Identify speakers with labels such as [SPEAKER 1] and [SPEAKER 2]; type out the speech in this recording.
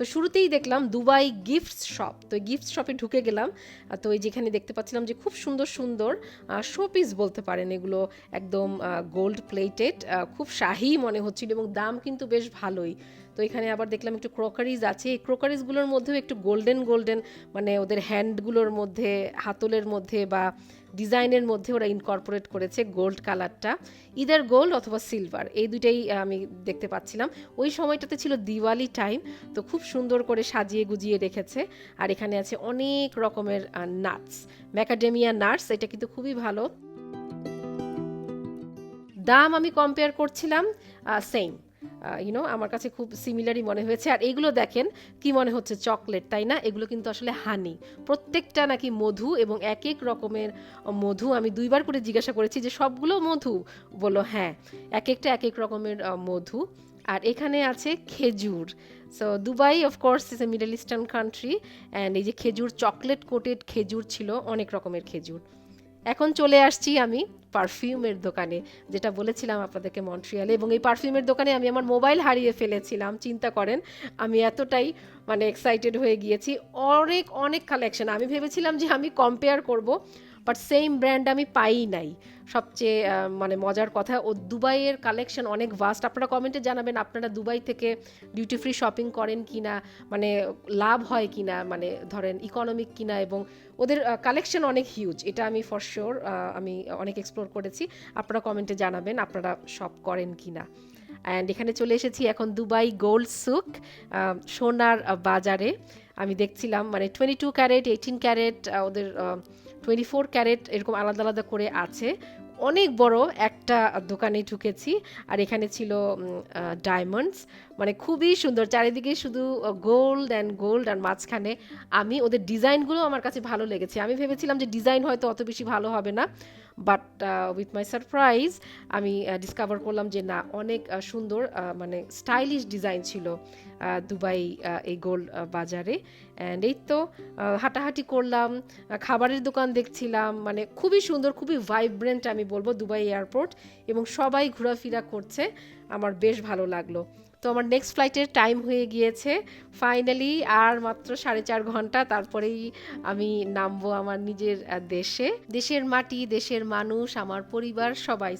[SPEAKER 1] তো শুরুতেই দেখলাম দুবাই গিফটস শপ। তো গিফট শপে ঢুকে গেলাম। তো ওই যেখানে দেখতে পাচ্ছিলাম যে খুব সুন্দর সুন্দর শোপিস বলতে পারেন এগুলো। একদম গোল্ড প্লেটেড খুব শাহী মনে হচ্ছিল এবং দাম কিন্তু বেশ ভালোই। তো এখানে আবার দেখলাম একটু ক্রোকারিজ আছে। এই ক্রোকারিজগুলোর মধ্যেও একটু গোল্ডেন গোল্ডেন মানে ওদের হ্যান্ডগুলোর মধ্যে, হাতলের মধ্যে বা ডিজাইনের মধ্যে ওরা ইনকর্পোরেট করেছে গোল্ড কালারটা ইদার গোল্ড অথবা সিলভার এই দুইটাই আমি দেখতে পাচ্ছিলাম। ওই সময়টাতে ছিল দিওয়ালি টাইম তো খুব সুন্দর করে সাজিয়ে গুজিয়ে রেখেছে। আর এখানে আছে অনেক রকমের নাটস ম্যাকাডেমিয়া নাটস এটা কিন্তু খুবই ভালো। দাম আমি কম্পেয়ার করছিলাম সেম ইউনো আমার কাছে খুব সিমিলারই মনে হয়েছে। আর এগুলো দেখেন কি মনে হচ্ছে? চকলেট, তাই না? এগুলো কিন্তু আসলে হানি। প্রত্যেকটা নাকি মধু এবং এক এক রকমের মধু আমি দুইবার করে জিজ্ঞাসা করেছি যে সবগুলো মধু? বলল হ্যাঁ এক একটা এক এক রকমের মধু। আর এখানে আছে খেজুর। So Dubai of course is a middle eastern country and এই যে খেজুর চকলেট কোটেড খেজুর ছিল, অনেক রকমের খেজুর। এখন চলে আসছি আমি পারফিউমের দোকানে, যেটা বলেছিলাম আপনাদেরকে মন্ট্রিয়ালে, এবং এই পারফিউমের দোকানে আমি আমার মোবাইল হারিয়ে ফেলেছিলাম, চিন্তা করেন, আমি এতটাই মানে এক্সাইটেড হয়ে গিয়েছি, অনেক অনেক কালেকশন আমি ভেবেছিলাম যে আমি কম্পেয়ার করব বাট সেম ব্র্যান্ড আমি পাই নাই। সবচেয়ে মানে মজার কথা, ও দুবাইয়ের কালেকশন অনেক ভাস্ট আপনারা কমেন্টে জানাবেন আপনারা দুবাই থেকে ডিউটি ফ্রি শপিং করেন কিনা মানে লাভ হয় কিনা মানে ধরেন ইকোনমিক কিনা এবং ওদের কালেকশন অনেক হিউজ এটা আমি ফর শিওর আমি অনেক এক্সপ্লোর করেছি। আপনারা কমেন্টে জানাবেন আপনারা শপ করেন কিনা। অ্যান্ড এখানে চলে এসেছি এখন দুবাই গোল্ড সুক সোনার বাজারে। আমি দেখছিলাম মানে twenty two carat eighteen carat ওদের টোয়েন্টি ফোর ক্যারেট এরকম আলাদা আলাদা করে আছে। অনেক বড় একটা দোকানে ঢুকেছি, আর এখানে ছিল ডায়মন্ডস মানে খুবই সুন্দর, চারিদিকে শুধু গোল্ড অ্যান্ড গোল্ড আর মাঝখানে আমি ওদের ডিজাইনগুলো আমার কাছে ভালো লেগেছে। আমি ভেবেছিলাম যে ডিজাইন হয়তো অত বেশি ভালো হবে না। বাট উইথ মাই সারপ্রাইজ আমি ডিসকভার করলাম যে না, অনেক সুন্দর মানে স্টাইলিশ ডিজাইন ছিল দুবাই এই গোল্ড বাজারে। অ্যান্ড এই তো হাঁটাহাঁটি করলাম খাবারের দোকান দেখছিলাম মানে খুবই সুন্দর, খুবই ভাইব্রেন্ট আমি বলব দুবাই এয়ারপোর্ট। এবং সবাই ঘোরাফেরা করছে, আমার বেশ ভালো লাগল। তো আমার নেক্সট ফ্লাইটের টাইম হয়ে গিয়েছে। ফাইনালি আর মাত্র সাড়ে চার ঘণ্টা, তারপরেই আমি নামবো আমার নিজের দেশে। দেশের মাটি, দেশের মানুষ, আমার পরিবার, সবাই।